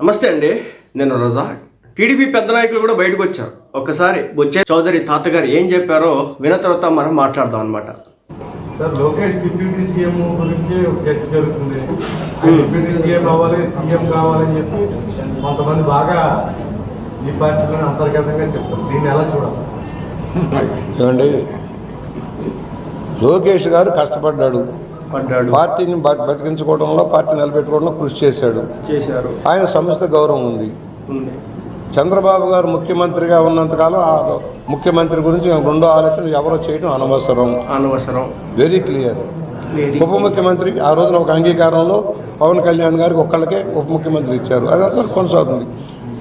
నమస్తే అండి నేను రజా. టీడీపీ పెద్ద నాయకులు కూడా బయటకు వచ్చారు. ఒక్కసారి బొచ్చే చౌదరి తాతగారు ఏం చెప్పారో విన తర్వాత మనం మాట్లాడదాం అనమాట సార్ లోకేష్ డిప్యూటీ సీఎం గురించి ఒక చర్చ జరుగుతుంది. డిప్యూటీ సీఎం అవ్వాలి సీఎం కావాలని చెప్పి కొంతమంది బాగా ఈ పార్టీలోనే అంతర్గతంగా చెప్తారు. దీన్ని ఎలా చూడాలి? ఏమండి? లోకేష్ గారు కష్టపడ్డాడు. పడ్డాడు. పార్టీని బతికించుకోవడంలో పార్టీ నిలబెట్టుకోవడంలో కృషి చేశాడు. చేశారు. ఆయన సంస్థ గౌరవం ఉంది. చంద్రబాబు గారు ముఖ్యమంత్రిగా ఉన్నంతకాలం ఆ ముఖ్యమంత్రి గురించి రెండో ఆలోచన ఎవరో చేయడం అనవసరం. అనవసరం. వెరీ క్లియర్ ఉప ముఖ్యమంత్రికి ఆ రోజున ఒక అంగీకారంలో పవన్ కళ్యాణ్ గారికి ఒక్కళ్ళకే ఉప ముఖ్యమంత్రి ఇచ్చారు. అదంతా కొనసాగుతుంది.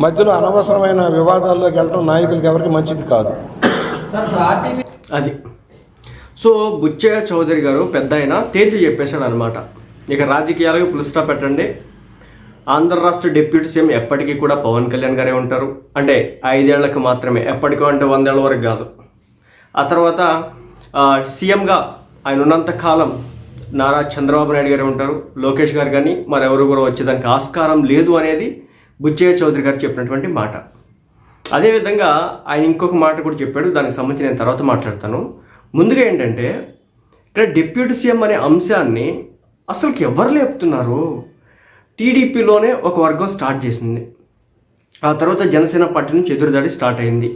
మధ్యలో అనవసరమైన వివాదాల్లోకి వెళ్ళడం నాయకులకి ఎవరికి మంచిది కాదు. అది. సో బుచ్చయ్య చౌదరి గారు పెద్ద ఆయన తేల్చి చెప్పేశాడు అనమాట ఇక రాజకీయాలకు పులుస్టా పెట్టండి. ఆంధ్ర రాష్ట్ర డిప్యూటీ సీఎం ఎప్పటికీ కూడా పవన్ కళ్యాణ్ గారే ఉంటారు. అంటే ఐదేళ్ళకు మాత్రమే ఎప్పటికో అంటే వందేళ్ళ వరకు కాదు. ఆ తర్వాత సీఎంగా ఆయన ఉన్నంత కాలం నారా చంద్రబాబు నాయుడు గారే ఉంటారు. లోకేష్ గారు కానీ మరెవరు కూడా వచ్చేదానికి ఆస్కారం లేదు అనేది బుచ్చయ్య చౌదరి గారు చెప్పినటువంటి మాట. అదేవిధంగా ఆయన ఇంకొక మాట కూడా చెప్పాడు. దానికి సంబంధించి నేను తర్వాత మాట్లాడతాను. ముందుగా ఏంటంటే ఇక్కడ డిప్యూటీ సీఎం అనే అంశాన్ని అసలుకి ఎవరు లేపుతున్నారు? టీడీపీలోనే ఒక వర్గం స్టార్ట్ చేసింది. ఆ తర్వాత జనసేన పార్టీ నుంచి ఎదురుదాడి స్టార్ట్ అయింది.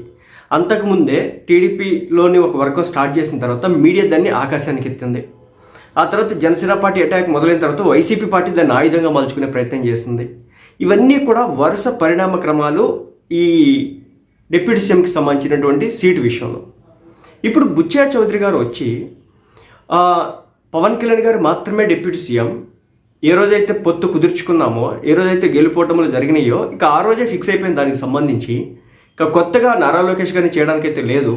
అంతకుముందే టీడీపీలోని ఒక వర్గం స్టార్ట్ చేసిన తర్వాత మీడియా దాన్ని ఆకాశానికి ఎత్తింది. ఆ తర్వాత జనసేన పార్టీ అటాక్ మొదలైన తర్వాత వైసీపీ పార్టీ దాన్ని ఆయుధంగా మలుచుకునే ప్రయత్నం చేసింది. ఇవన్నీ కూడా వరుస పరిణామ క్రమాలు ఈ డిప్యూటీ సీఎంకి సంబంధించినటువంటి సీటు విషయంలో. ఇప్పుడు బుచ్చా చౌదరి గారు వచ్చి పవన్ కళ్యాణ్ గారు మాత్రమే డిప్యూటీ సీఎం ఏ రోజైతే పొత్తు కుదుర్చుకున్నామో ఏ రోజైతే గెలుపోవటములు జరిగినాయో ఇక ఆ రోజే ఫిక్స్ అయిపోయింది దానికి సంబంధించి ఇక కొత్తగా నారా లోకేష్ గారిని చేయడానికైతే లేదు.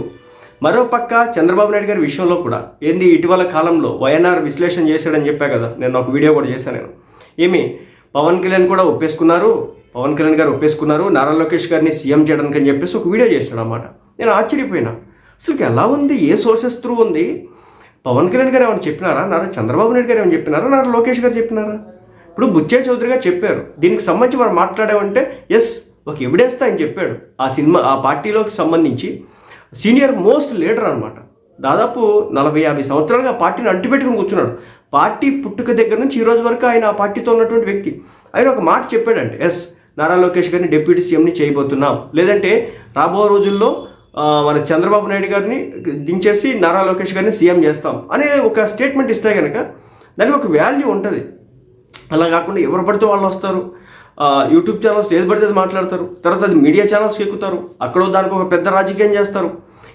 మరోపక్క చంద్రబాబు నాయుడు గారి విషయంలో కూడా ఏంది ఇటీవల కాలంలో వైఎన్ఆర్ విశ్లేషణ చేశాడని చెప్పా కదా నేను ఒక వీడియో కూడా చేశాను నేను. ఏమి? పవన్ కళ్యాణ్ కూడా ఒప్పేసుకున్నారు పవన్ కళ్యాణ్ గారు ఒప్పేసుకున్నారు నారా లోకేష్ గారిని సీఎం చేయడానికి అని చెప్పేసి ఒక వీడియో చేశాడు అన్నమాట నేను ఆశ్చర్యపోయినా. అసలు ఎలా ఉంది? ఏ సోర్సెస్ త్రూ ఉంది? పవన్ కళ్యాణ్ గారు ఏమైనా చెప్పినారా? నారా చంద్రబాబు నాయుడు గారు ఏమైనా చెప్పినారా? నారా లోకేష్ గారు చెప్పినారా? ఇప్పుడు బుచ్చే చౌదరి గారు చెప్పారు. దీనికి సంబంధించి మనం మాట్లాడామంటే ఎస్ ఒక ఎవిడెన్స్ ఆయన చెప్పాడు. ఆ సినిమా ఆ పార్టీలోకి సంబంధించి సీనియర్ మోస్ట్ లీడర్ అనమాట దాదాపు నలభై యాభై సంవత్సరాలుగా ఆ పార్టీని అంటిపెట్టుకుని కూర్చున్నాడు. పార్టీ పుట్టుక దగ్గర నుంచి ఈ రోజు వరకు ఆయన ఆ పార్టీతో ఉన్నటువంటి వ్యక్తి. ఆయన ఒక మాట చెప్పాడంటే ఎస్ నారా లోకేష్ గారిని డిప్యూటీ సీఎంని చేయబోతున్నాం. లేదంటే రాబో రోజుల్లో మన చంద్రబాబు నాయుడు గారిని దించేసి నారా లోకేష్ గారిని సీఎం చేస్తాం అనే ఒక స్టేట్మెంట్ ఇస్తే కనుక దానికి ఒక వాల్యూ ఉంటుంది. అలా కాకుండా ఎవరు పడితే వాళ్ళు వస్తారు. యూట్యూబ్ ఛానల్స్ ఏది పడితే అది మాట్లాడతారు. తర్వాత అది మీడియా ఛానల్స్కి ఎక్కుతారు. అక్కడ దానికి ఒక పెద్ద రాజకీయం చేస్తారు.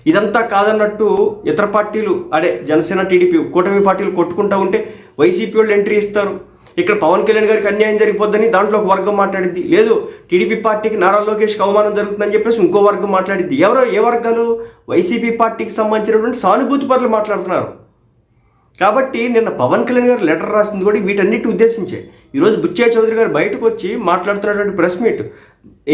ఇదంతా కాదన్నట్టు ఇతర పార్టీలు అదే జనసేన టీడీపీ కూటమి పార్టీలు కొట్టుకుంటూ ఉంటే వైసీపీ వాళ్ళు ఎంట్రీ ఇస్తారు. ఇక్కడ పవన్ కళ్యాణ్ గారికి అన్యాయం జరిగిపోద్దని దాంట్లో ఒక వర్గం మాట్లాడింది. లేదు టీడీపీ పార్టీకి నారా లోకేష్కి అవమానం జరుగుతుందని చెప్పేసి ఇంకో వర్గం మాట్లాడింది. ఎవరో ఏ వర్గాలు? వైసీపీ పార్టీకి సంబంధించినటువంటి సానుభూతి పరులు మాట్లాడుతున్నారు. కాబట్టి నిన్న పవన్ కళ్యాణ్ గారు లెటర్ రాసింది కూడా వీటన్నిటి ఉద్దేశించే. ఈరోజు బుచ్చయ్య చౌదరి గారు బయటకు వచ్చి మాట్లాడుతున్నటువంటి ప్రెస్ మీట్.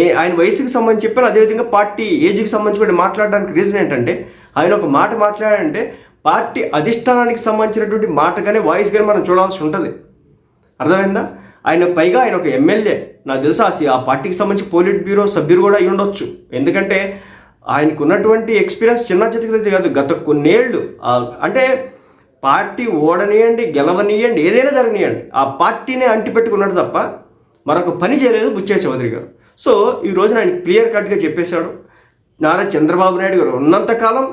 ఏ ఆయన వయసుకి సంబంధించి చెప్పారు. అదేవిధంగా పార్టీ ఏజ్కి సంబంధించి కూడా మాట్లాడడానికి రీజన్ ఏంటంటే ఆయన ఒక మాట మాట్లాడారంటే పార్టీ అధిష్టానానికి సంబంధించినటువంటి మాటగానే వాయిస్ మనం చూడాల్సి ఉంటుంది. అర్థమైందా? ఆయన పైగా ఆయన ఒక ఎమ్మెల్యే. నాకు తెలుసు ఆ పార్టీకి సంబంధించి పోలిట్ బ్యూరో సభ్యులు కూడా అయి ఉండొచ్చు ఎందుకంటే ఆయనకు ఉన్నటువంటి ఎక్స్పీరియన్స్ చిన్న చితకది కాదు. గత కొన్నేళ్ళు అంటే పార్టీ ఓడనియండి గెలవనియండి ఏదైనా జరగనియండి ఆ పార్టీనే అంటిపెట్టుకున్నాడు తప్ప మరొక పని చేయలేదు బుచ్చే చౌదరి గారు. సో ఈ రోజున ఆయన క్లియర్ కట్గా చెప్పేశాడు. నారా చంద్రబాబు నాయుడు గారు ఉన్నంతకాలం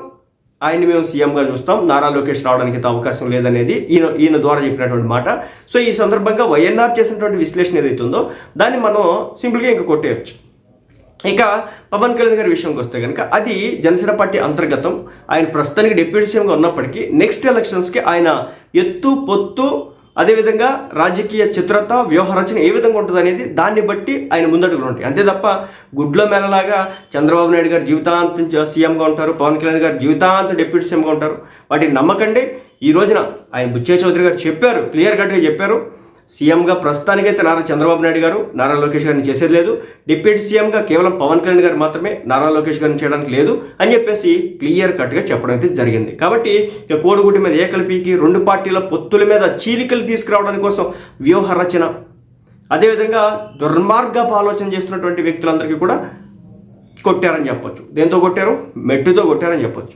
ఆయన్ని మేము సీఎంగా చూస్తాం. నారా లోకేష్ రావడానికి అవకాశం లేదనేది ఈయన ఈయన ద్వారా చెప్పినటువంటి మాట. సో ఈ సందర్భంగా వైఎన్ఆర్ చేసినటువంటి విశ్లేషణ ఏదైతే ఉందో దాన్ని మనం సింపుల్గా ఇంకా కొట్టేయచ్చు. ఇక పవన్ కళ్యాణ్ గారి విషయంకి వస్తే కనుక అది జనసేన పార్టీ అంతర్గతం. ఆయన ప్రస్తుతానికి డిప్యూటీ సీఎంగా ఉన్నప్పటికీ నెక్స్ట్ ఎలక్షన్స్కి ఆయన ఎత్తు పొత్తు అదేవిధంగా రాజకీయ చిత్రత వ్యూహరచన ఏ విధంగా ఉంటుంది అనేది దాన్ని బట్టి ఆయన ముందడుగులు ఉంటాయి. అంతే తప్ప గుడ్లో మేళలాగా చంద్రబాబు నాయుడు గారు జీవితాంతం సీఎంగా ఉంటారు పవన్ కళ్యాణ్ గారు జీవితాంతం డిప్యూటీ సీఎంగా ఉంటారు. వాటిని నమ్మకండి. ఈ రోజున ఆయన బుచ్చే చౌదరి గారు చెప్పారు క్లియర్ కట్గా చెప్పారు. సీఎంగా ప్రస్తుతానికైతే నారా చంద్రబాబు నాయుడు గారు నారా లోకేష్ గారిని చేసేది లేదు. డిప్యూటీ సీఎంగా కేవలం పవన్ కళ్యాణ్ గారు మాత్రమే నారా లోకేష్ గారిని చేయడానికి లేదు అని చెప్పేసి క్లియర్ కట్గా చెప్పడం అయితే జరిగింది. కాబట్టి ఇక కోడిగుడ్డి మీద ఏకలిపికి రెండు పార్టీల పొత్తుల మీద చీలికలు తీసుకురావడానికి కోసం వ్యూహ రచన. అదేవిధంగా దుర్మార్గపు ఆలోచన చేస్తున్నటువంటి వ్యక్తులందరికీ కూడా కొట్టారని చెప్పొచ్చు. దేంతో కొట్టారు? మెట్టుతో కొట్టారని చెప్పొచ్చు.